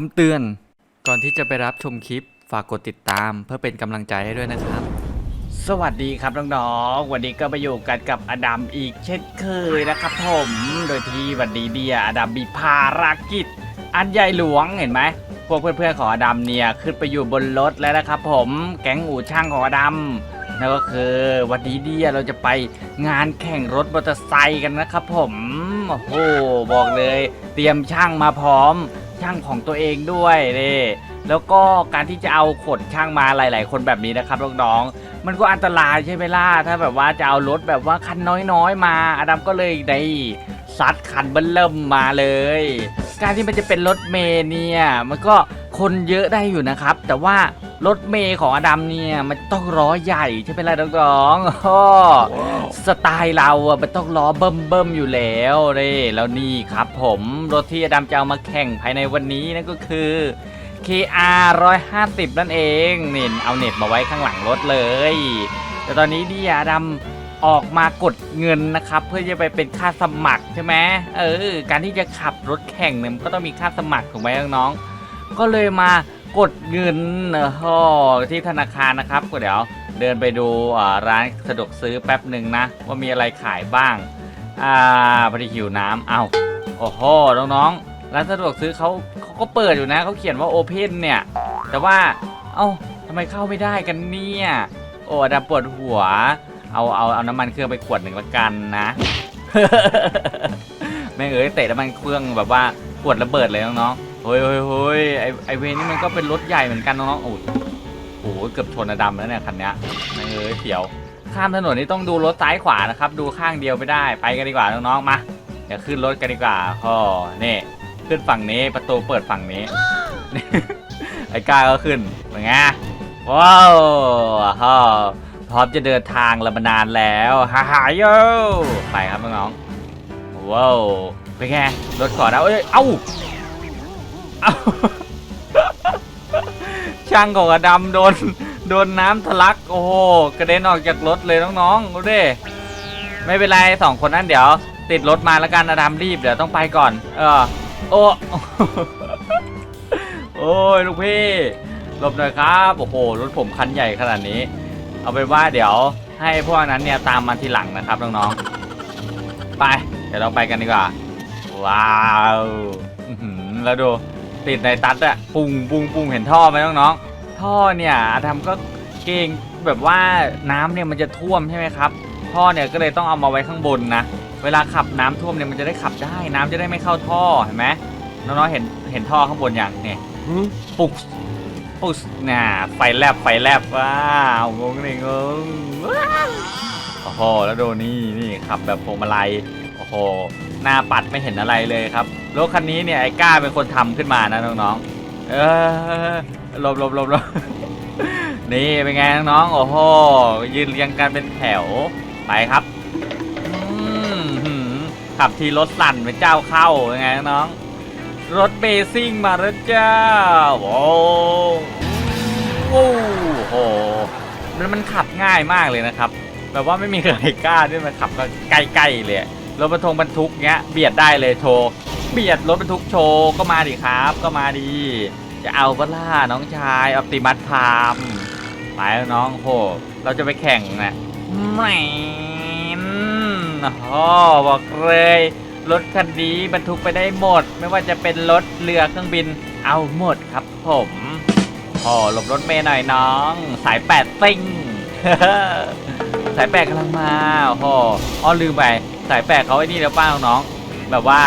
คำเตือน ก่อนที่จะไปรับชมคลิป ฝากกดติดตามเพื่อเป็นกำลังใจให้ด้วยนะครับ สวัสดีครับน้องๆวันนี้ก็มาอยู่กันกับอดัมอีกเช่นเคยนะครับผม โดยที่วันนี้เนี่ยอดัมมีภารกิจ อันใหญ่หลวงเห็นไหมพวกเพื่อนๆของอดัมเนี่ยขึ้นไปอยู่บนรถแล้วนะครับผมแก๊งอู่ช่างของอดัมนั่นก็คือวันนี้เนี่ยเราจะไปงานแข่งรถมอเตอร์ไซค์กันนะครับผมโอ้โหบอกเลย เตรียมช่างมาพร้อม ช่างของตัวเองด้วยนี่แล้วก็การที่จะเอาขนช่างมาหลาย ๆ คนแบบนี้นะครับน้องๆมันก็อันตรายใช่ไหมล่ะถ้าแบบว่าจะเอารถแบบว่าคันน้อยๆมาอดัมก็เลยได้ซัดคันเบิ้ลเริ่มมาเลย การที่มันจะเป็นรถเมย์เนี่ยมันก็ คนเยอะได้อยู่นะครับ แต่ว่ารถเมย์ของอดัมเนี่ย มันต้องล้อใหญ่ใช่ไหมล่ะน้องๆอ้อสไตล์เราอะมันต้องล้อเบิ่มเบิ่มๆอยู่แล้วนี่แล้วนี่ครับผมรถที่อดัมจะเอามาแข่งภายในวันนี้นั่นก็คือ KR 150 นั่นเองนี่เอาเน็ตมาไว้ข้างหลังรถเลย แต่ตอนนี้ดิอาดำออกมากดเงินนะครับ เพื่อจะไปเป็นค่าสมัครใช่ไหมเออ การที่จะขับรถแข่งเนี่ยมันก็ต้องมีค่าสมัครถูกไหมน้องๆ ก็เลยมากดเงินเออที่ธนาคารนะครับ ก็เดี๋ยวเดินไปดูร้านสะดวกซื้อแป๊บหนึ่งนะ ว่ามีอะไรขายบ้าง อ่าพอดีหิวน้ำเอาโอ้โหน้องๆร้านสะดวกซื้อเขาเขาก็เปิดอยู่นะเขาเขียนว่าโอเพนเนี่ยแต่ว่าเอ้าทำไมเข้าไม่ได้กันเนี่ยโอ้ดับปวดหัว เอาเอาเอาน้ำมันเครื่องไปขวดหนึ่งละกันนะแม่เอ้ยเตะน้ำมันเครื่องแบบว่าขวดระเบิดเลยน้องๆ เฮ้ยเฮ้ยเฮ้ยไอไอเวนี่มันก็เป็นรถใหญ่เหมือนกันน้องๆโอ้โอ้โหเกือบชนอดัมแล้วเนี่ยคันนี้ยแม่เอ้ยเสียว ข้ามถนนนี่ต้องดูรถซ้ายขวานะครับ ดูข้างเดียวไม่ได้ ไปกันดีกว่าน้องๆ มาเดี๋ยวขึ้นรถกันดีกว่าอ๋อนี่ขึ้นฝั่งนี้ประตูเปิดฝั่งนี้ ไอ้ก้าก็ขึ้นเป็นไงว้าวฮ่าพร้อมจะเดินทางแล้วมานานแล้วฮ่าฮ่าโยไปครับน้องๆว้าวเป็นไงรถก่อนนะเอ้ยเอ้า เอาช่างของอดำโดนโดนน้ำทะลัก โอ้โหกระเด็นออกจากรถเลยน้องๆดูดิไม่เป็นไรสองคนนั้นเดี๋ยว ติดรถมาแล้วกันอดัมรีบเดี๋ยวต้องไปก่อน เออโอ้โอ้ยลูกพี่หลบหน่อยครับโอ้โหรถผมคันใหญ่ขนาดนี้ เอาเป็นว่าเดี๋ยวให้พวกนั้นเนี่ยตามมาทีหลังนะครับน้องๆไป เดี๋ยวเราไปกันดีกว่า ว้าวแล้วดู ติดในตัดอะปุ้งปุ้งปุ้งเห็นท่อไหมน้องๆท่อเนี่ยอาทำก็เก่งแบบว่าน้ำเนี่ยมันจะท่วมใช่ไหมครับท่อเนี่ยก็เลยต้องเอามาไว้ข้างบนนะเวลาขับน้ำท่วมเนี่ยมันจะได้ขับได้น้ำจะได้ไม่เข้าท่อเห็นไหมน้องๆเห็นเห็นท่อข้างบนอย่างเนี่ยปุ๊กปุ๊กน่ะไฟแลบไฟแลบว้าวงงเลยงงว้าวโอ้โหแล้วดูนี่นี่ขับแบบพวงมาลัยโอ้โห หน้าปัดไม่เห็นอะไรเลยครับรถคันนี้เนี่ยไอ้ก้าเป็นคนทำขึ้นมานะน้องๆเออหลบหลบหลบลบนี่เป็นไงน้องๆโอ้โหยืนเรียงกันเป็นแถวไปครับขับทีรถสั่นเป็นเจ้าเข้ายังไงน้องรถเบซิ่งมาแล้วจ้าโอ้โอ้โหมันมันขับง่ายมากเลยนะครับแบบว่าไม่มีใครกล้าที่มาขับก็ใกล้ๆเลย รถบรรทุกบรรทุกเงี้ยเบียดได้เลยโชว์เบียดรถบรรทุกโชว์ก็มาดิครับ ก็มาดีจะเอาปะล่าน้องชายออปติมัสพามไปแล้วน้องโหเราจะไปแข่งนะแหมอ๋อบอกเลยรถคันนี้บรรทุกไปได้หมด ไม่ว่าจะเป็นรถเรือเครื่องบินเอาหมดครับผมพอหลบรถเมย์หน่อยน้อง สายแปดซิ่งสายแปดกำลังมาโอ้โหอ้อลืมไป สายแปดเขาไอ้นี่แล้วป้าน้องๆแบบว่า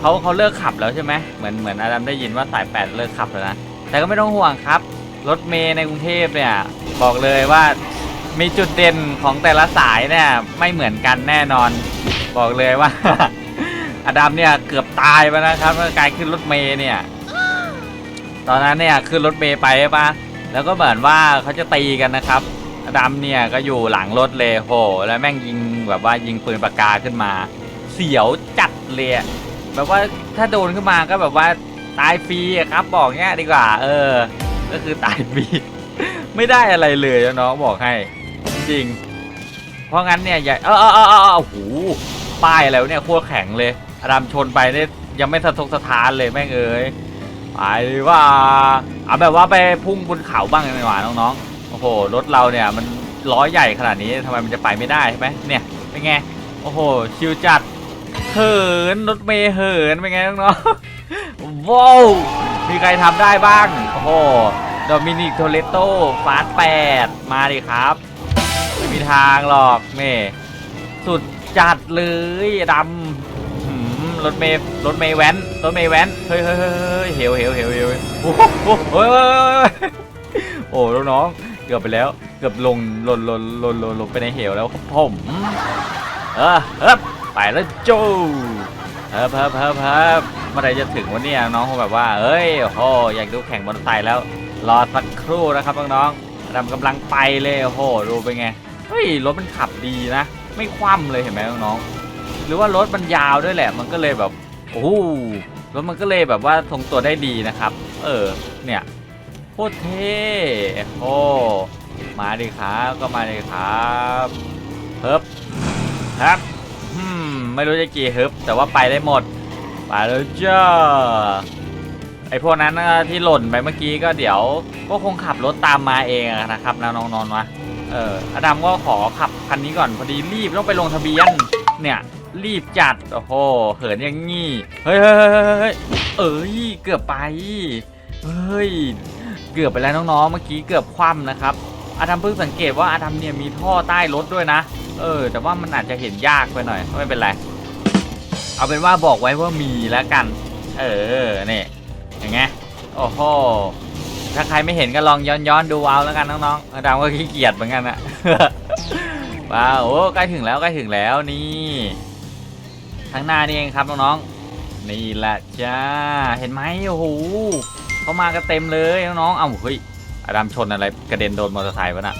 เขาเขาเลิกขับแล้วใช่ไหมเหมือนเหมือนอาดัมได้ยินว่าสายแปดเลิกขับแล้วนะแต่ก็ไม่ต้องห่วงครับ รถเมย์ในกรุงเทพเนี่ยบอกเลยว่ามีจุดเด่นของแต่ละสายเนี่ยไม่เหมือนกันแน่นอน บอกเลยว่าอดัมเนี่ยเกือบตายไปนะครับเมื่อการขึ้นรถเมย์เนี่ย ตอนนั้นเนี่ยขึ้นรถเมย์ไปใช่ปะแล้วก็เหมือนว่าเขาจะตีกันนะครับ ดัมเนี่ยก็อยู่หลังรถเลยโห แล้วแม่งยิงแบบว่ายิงปืนปากกาขึ้นมา เสียวจัดเลยอะแบบว่าถ้าโดนขึ้นมาก็แบบว่าตายฟรีอะครับบอกเงี้ยดีกว่า เออ ก็คือตายฟรี ไม่ได้อะไรเลยนะน้องบอกให้ จริงเพราะงั้นเนี่ยอย่าเออเออเออเออโอ้โหป้ายอะไรวะเนี่ยโคตรแข็งเลยอดัมชนไปเนี่ยยังไม่สะทกสะท้านเลยแม่งเอ้ยไปว่าเอาแบบว่าไปพุ่งบนเขาบ้างดีกว่าน้องๆ โอ้โหรถเราเนี่ยมันล้อใหญ่ขนาดนี้ทำไมมันจะไปไม่ได้ใช่ไหมเนี่ยเป็นไงโอ้โหชิวจัดเหินรถเมย์เหินเป็นไงน้องๆว้าวมีใครทำได้บ้างโอ้โหโดมินิกโทเลโตฟาสแปดมาดิครับไม่มีทางหรอกเม่สุดจัดเลยดำรถเมย์รถเมย์แว้นรถเมย์แว้นเฮ้ยเฮ้ยเฮ้ยเฮ้ยเหวเหวเหวเหวโอ้โหโอ้ยโอ้ยโอ้ยโอ้ยโอ้น้อง กือบไปแล้ว เกือบลงลนลนลนลนลงไปในเหวแล้วครับผมเออเฮ้บไปแล้วจูเฮ้บเฮ้บเฮ้บเฮ้บเมื่อไรจะถึงวันนี้น้องคงแบบว่าเอ้ยโอ้โหอยากดูแข่งมอเตอร์ไซค์แล้ว รอสักครู่นะครับน้องๆดำกำลังไปเลยโอ้โหดูเป็นไงเฮ้ยรถมันขับดีนะ ไม่คว่ำเลยเห็นไหมน้องๆหรือว่ารถมันยาวด้วยแหละ มันก็เลยแบบโอ้รถมันก็เลยแบบว่าทรงตัวได้ดีนะครับ เออเนี่ย โคตรเท่โอ้มาดิครับก็มาดิครับเฮิบครับอืมไม่รู้จะกี่เฮิบแต่ว่าไปได้หมดไปแล้วจ้าไอพวกนั้นที่หล่นไปเมื่อกี้ก็เดี๋ยวก็คงขับรถตามมาเองนะครับนะน้องๆวะเอออดัมก็ขอขับคันนี้ก่อนพอดีรีบต้องไปลงทะเบียนเนี่ยรีบจัดโอ้โหเหินอย่างงี้เฮ้ยเฮ้ยเฮ้ยเฮ้ยเอ้ยเกือบไปเฮ้ย เกือบไปแล้วน้องๆ เมื่อกี้เกือบคว่ำนะครับ อาดัมเพิ่งสังเกตว่าอาดัมเนี่ยมีท่อใต้รถด้วยนะ เออ แต่ว่ามันอาจจะเห็นยากไปหน่อย ไม่เป็นไร เอาเป็นว่าบอกไว้ว่ามีแล้วกัน เออเนี่ยอย่างไงโอ้โห ถ้าใครไม่เห็นก็ลองย้อนย้อนๆดูเอาแล้วกันน้องๆอาดามก็ขี้เกียจเหมือนกันอะว้าวโอ้ใกล้ถึงแล้วใกล้ถึงแล้วนี่ข้งหน้านี่เองครับน้องๆนี่แหละจ้า เห็นไหมโอ้โห เขามากันเต็มเลยน้องๆเอ้าเฮ้ยอดามชนอะไรกระเด็นโดนมอเตอร์ไซค์วะน่ะ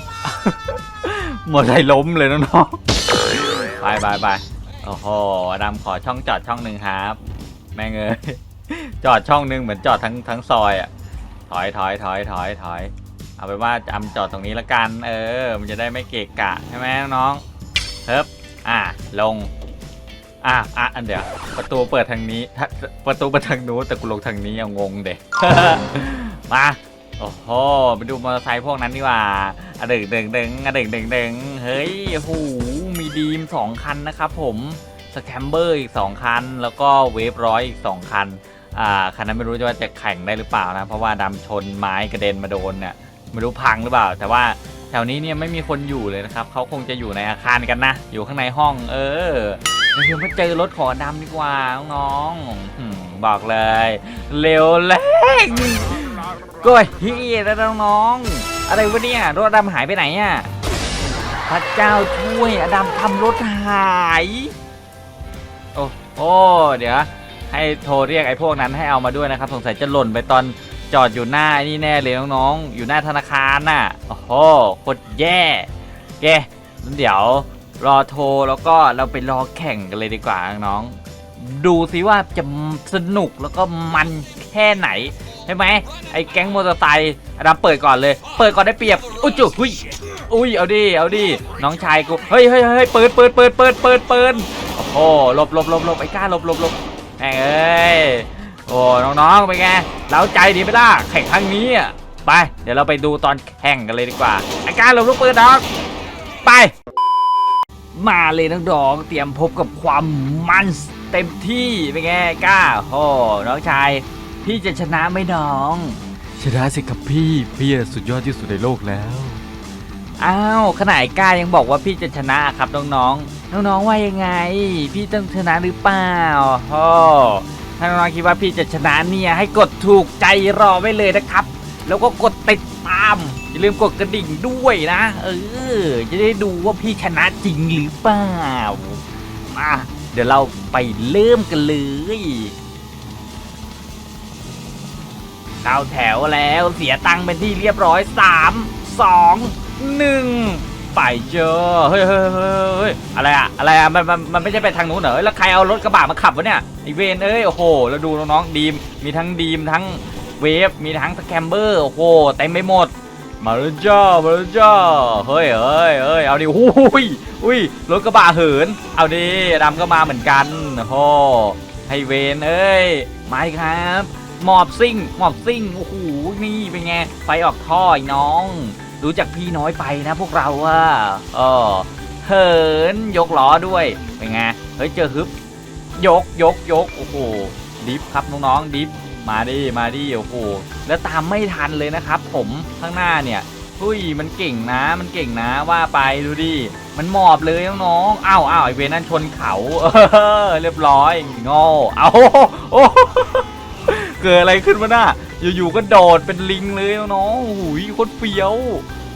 มอเตอร์ไซค์ล้มเลยน้องๆไปไปไปโอ้โหอดามขอช่องจอดช่องหนึ่งครับ แม่งเอ้ยจอดช่องหนึ่งเหมือนจอดทั้งทั้งซอยอะถอยถอยถอยถอยถอยเอาไปนว่าจำจอดตรงนี้ละกัน เออ มันจะได้ไม่เกะกะใช่ไหมน้องเฮิบอะลง อะอะอันเดี๋ยวประตูเปิดทางนี้ถ้าประตูเปิดทางนู้นแต่กูลงทางนี้เอางงเด็มาโอ้โหไปดูมอเตอร์ไซค์พวกนั้นดีกว่าอะดึงดึงดึงอะดึงดึงดึงเฮ้ยโอ้โหมีดีมสองคันนะครับผมสแคมเบอร์อีกสองคัน แล้วก็เวฟร้อยอีกสองคันอ่าคันนั้นไม่รู้จะว่าจะแข่งได้หรือเปล่านะ เพราะว่าดำชนไม้กระเด็นมาโดนเนี่ยไม่รู้พังหรือเปล่า แต่ว่าแถวนี้เนี่ยไม่มีคนอยู่เลยนะครับเขาคงจะอยู่ในอาคารกันนะ อยู่ข้างในห้อง เออ เดี๋ยวมาเจอรถขอดำดีกว่าน้องๆอืมบอกเลย เร็วแรงก้อยเฮียแล้วน้องๆอะไรวะเนี่ยรถดำหายไปไหนอะพระเจ้าช่วยอดัมทำรถหาย โอ้โอ้เดี๋ยว ให้โทรเรียกไอ้พวกนั้นให้เอามาด้วยนะครับ สงสัยจะหล่นไปตอนจอดอยู่หน้านี่แน่เลยน้องๆ อยู่หน้าธนาคารน่ะ โอ้โหโคตรแย่แกงั้นเดี๋ยว รอโทรแล้วก็เราไปรอแข่งกันเลยดีกว่าน้อง ดูสิว่าจะสนุกแล้วก็มันแค่ไหนใช่ไหมไอ้แก๊งมอเตอร์ไซค์อดัมเปิดก่อนเลย เปิดก่อนได้เปรียบอุ้ยจุหุยอุ้ยเอาดิเอาดิน้องชายกูเฮ้ยเฮ้ยเฮ้ยเปิดเปิดเปิดเปิดเปิดเปิดโอ้โหหลบหลบหลบหลบไอ้กล้าหลบหลบหลบแม่งเอ้ยโอ้น้องๆเป็นไงเล้าใจดีไหมล่ะแข่งครั้งนี้อะไป เดี๋ยวเราไปดูตอนแข่งกันเลยดีกว่าไอากาหลบลูกปืนน้องไป มาเลยน้องๆเตรียมพบกับความมันเต็มที่เป็นไงกล้าโอ้น้องชาย พี่จะชนะไหมน้อง ชนะสิครับพี่พี่สุดยอดที่สุดในโลกแล้ว อ้าวขนาดไอ้กล้ายังบอกว่าพี่จะชนะครับน้องๆน้องๆว่ายังไง พี่ต้องชนะหรือเปล่าโอ้ถ้าน้องๆคิดว่าพี่จะชนะเนี่ยให้กดถูกใจรอไว้เลยนะครับ แล้วก็กดติดตาม อย่าลืมกดกระดิ่งด้วยนะ เออ จะได้ดูว่าพี่ชนะจริงหรือเปล่า มาเดี๋ยวเราไปเริ่มกันเลยเข้าแถวแล้วเสียตังค์เป็นที่เรียบร้อย 3 2 1 ไปเจอ เฮ้ยเฮ้ยเฮ้ยอะไรอะอะไรอะมันมันมันไม่ใช่ไปทางนู้นเหรอแล้วใครเอารถกระบะมาขับวะเนี่ยไอเวนเอ้ย โอ้โห แล้วดูน้องๆดีม มีทั้งดีมทั้งเวฟ มีทั้งสแคมเบอร์ โอ้โห เต็มไปหมด มาแล้วจ้ามาแล้วจ้าเฮ้ยเฮ้ยเฮ้ยเอาดิอุ้ยอุ้ยรถกระบะเหิน เอาดิดำก็มาเหมือนกันโอ้โหให้เวนเอ้ยมาครับหมอบซิ่งหมอบซิ่งโอ้โหนี่เป็นไงไฟออกท่อไอ้น้อง รู้จักพี่น้อยไปนะพวกเราอะเออเหินยกล้อด้วยเป็นไงเฮ้ยเจอฮึบยกยกยกโอ้โหดิฟครับน้องๆดิฟ มาดิมาดิโอ้โหแล้วตามไม่ทันเลยนะครับ ผมข้างหน้าเนี่ยหุ้ยมันเก่งนะมันเก่งนะว่าไปดูดิมันหมอบเลยน้องๆอ้าวอ้าวไอเวนั่นชนเขาเออเรียบร้อยง่เอาโอ้เกิดอะไรขึ้นวะน่ะอยู่ๆก็โดดเป็นลิงเลยน้องๆโอ้โคตรเฟี้ยว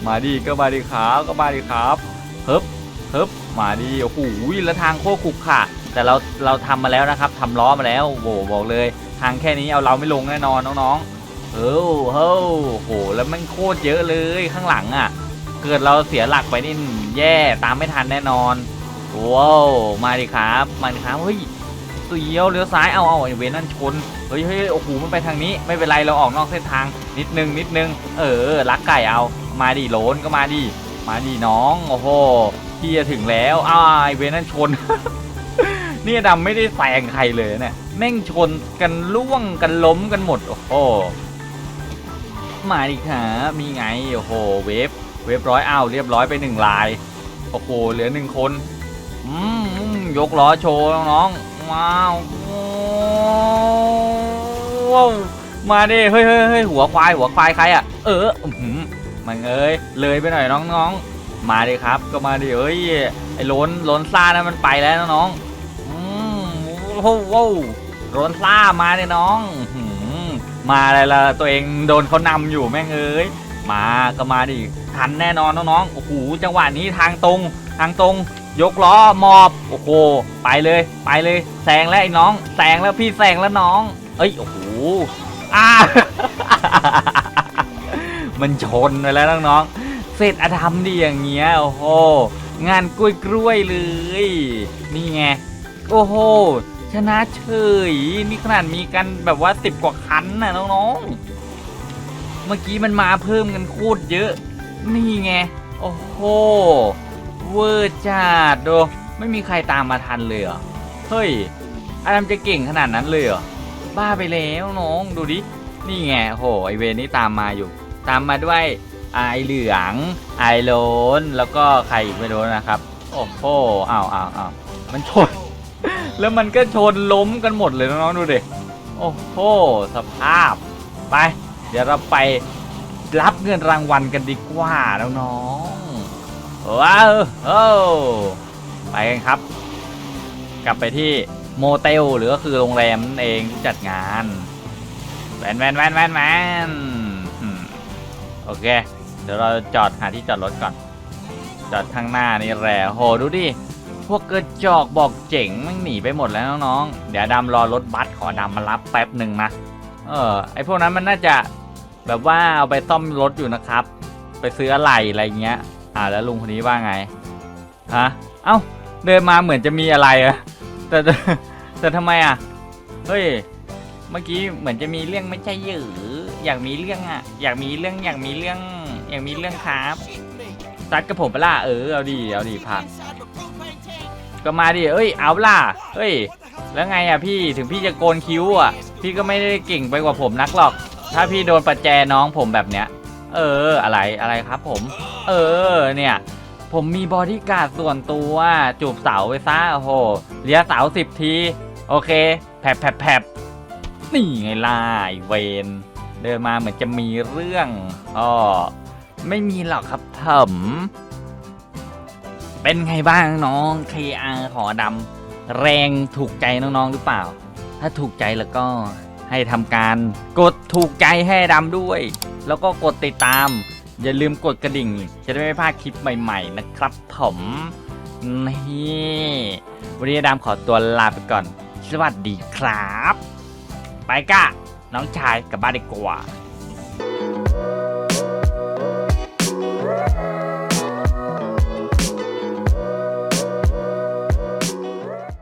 มาดิก็มาดิครับก็มาดิครับเฮิบเฮิบมาดิโอ้โหแล้วทางโคตรขรุขระแต่เราเราทำมาแล้วนะครับทำล้อมาแล้วโอ้โหบอกเลย ทางแค่นี้เอาเราไม่ลงแน่นอนน้องๆเฮ้เฮ้ยโอ้โหแล้วมันโคตรเยอะเลยข้างหลังอะ เกิดเราเสียหลักไปนี่แย่ตามไม่ทันแน่นอนว้าวมาดิครับมาดิครับเฮ้ยเสียวเลี้ยวซ้ายเอาเอาไอเวนนั่นชนเฮ้ยเฮ้ยโอ้โหมันไปทางนี้ไม่เป็นไรเราออกนอกเส้นทางนิดนึงนิดนึง เออลักไก่เอามาดิโหลนก็มาดิมาดิน้องโอ้โหพี่จะถึงแล้วอ้าไอเวนนั่นชน นี่ดำไม่ได้แซงใครเลยเนี่ยแม่งชนกันล่วงกันล้มกันหมด โอ้โหมาดิครับมีไง โอ้โห เวฟ เวฟร้อยอ้าวเรียบร้อยไปหนึ่งลาย โอ้โห เหลือหนึ่งคนอืมยกล้อโชว์น้องๆว้าวว้าวมาดิเฮ้ยเฮ้ยเฮ้ยหัวควายหัวควายใครอะ เออมันเอ้ยเลยไปหน่อยน้องๆ มาดิครับ ก็มาดิเอ้ยไอ้ล้นล้นซ่านะมันไปแล้วน้องๆ โว้วโว้วโดนซ่ามาเนี่ยน้องมาอะไรล่ะตัวเองโดนเขานำอยู่แม่งเอ้ยมาก็มาดิทันแน่นอนน้องๆโอ้โหจังหวะนี้ทางตรง ทางตรง ยกล้อมอบโอ้โหไปเลย ไปเลยแซงแล้วไอ้น้องแซงแล้วพี่แซงแล้วน้อง เอ้ยโอ้โหอ้ามันชนไปแล้วน้องๆเสร็จอธรรมดีอย่างเงี้ยโอ้โหงานกล้วยกล้วยๆเลย นี่ไงโอ้โห ชนะเฉย นี่ขนาดมีกันแบบว่าสิบกว่าคันนะน้องๆ เมื่อกี้มันมาเพิ่มกันโคตรเยอะ นี่ไง โอ้โห เวอร์จัดดูไม่มีใครตามมาทันเลยเหรอ เฮ้ย อาดัมจะเก่งขนาดนั้นเลยเหรอ บ้าไปแล้วน้องดูดิ นี่ไงโหไอเวนี่ตามมาอยู่ ตามมาด้วยไอเหลือง ไอโลนแล้วก็ใครอีกไม่รู้นะครับ โอ้โหอ้าวอ้าวอ้าวมันชน แล้วมันก็ชนล้มกันหมดเลยน้องๆดูดิโอ้โหสภาพ ไป เดี๋ยวเราไปรับเงินรางวัลกันดีกว่าน้องๆว้าวโอ้ไปกันครับ กลับไปที่โมเตลหรือก็คือโรงแรมนั่นเองที่จัดงานแวนแวนแวนแวนแวนโอเค เดี๋ยวเราจอดหาที่จอดรถก่อน จอดข้างหน้านี่แหละโหดูดิ พวกกระจอกบอกเจ๋งมันหนีไปหมดแล้วน้องๆ เดี๋ยวดำรอรถบัสขอดำมารับแป๊บหนึ่งนะ เออ ไอพวกนั้นมันน่าจะแบบว่าเอาไปซ่อมรถอยู่นะครับ ไปซื้ออะไรอะไรเงี้ย อ่าแล้วลุงคนนี้ว่าไง ฮะ เอ้า เดินมาเหมือนจะมีอะไรอะแต่แต่ทำไมอะเฮ้ย เมื่อกี้เหมือนจะมีเรื่องไม่ใช่หรืออยากมีเรื่องอะอยากมีเรื่องอยากมีเรื่องอยากมีเรื่องครับตัดกับผมไปล่ะเออเอาดีเอาดีผ่าน ก็มาดิเอ้ยเอาล่ะเฮ้ย แล้วไงอะพี่ถึงพี่จะโกนคิ้วอะ พี่ก็ไม่ได้เก่งไปกว่าผมนักหรอก ถ้าพี่โดนประแจน้องผมแบบเนี้ย เอออะไรอะไรครับผม เออเนี่ย ผมมีบอดี้การ์ดส่วนตัวจูบเสาไปซะโอ้โหเลียเสาสิบที โอเคแผบแผบแผบนี่ไงล่ะไอเวนเดินมาเหมือนจะมีเรื่องอ๋อไม่มีหรอกครับผม เป็นไงบ้างน้อง KR ขอดำแรงถูกใจน้องๆหรือเปล่า ถ้าถูกใจแล้วก็ให้ทำการกดถูกใจให้ดำด้วย แล้วก็กดติดตาม อย่าลืมกดกระดิ่ง จะได้ไม่พลาดคลิปใหม่ๆนะครับผมนี่วันนี้ดำขอตัวลาไปก่อน สวัสดีครับ ไปกะน้องชายกลับบ้านดีกว่า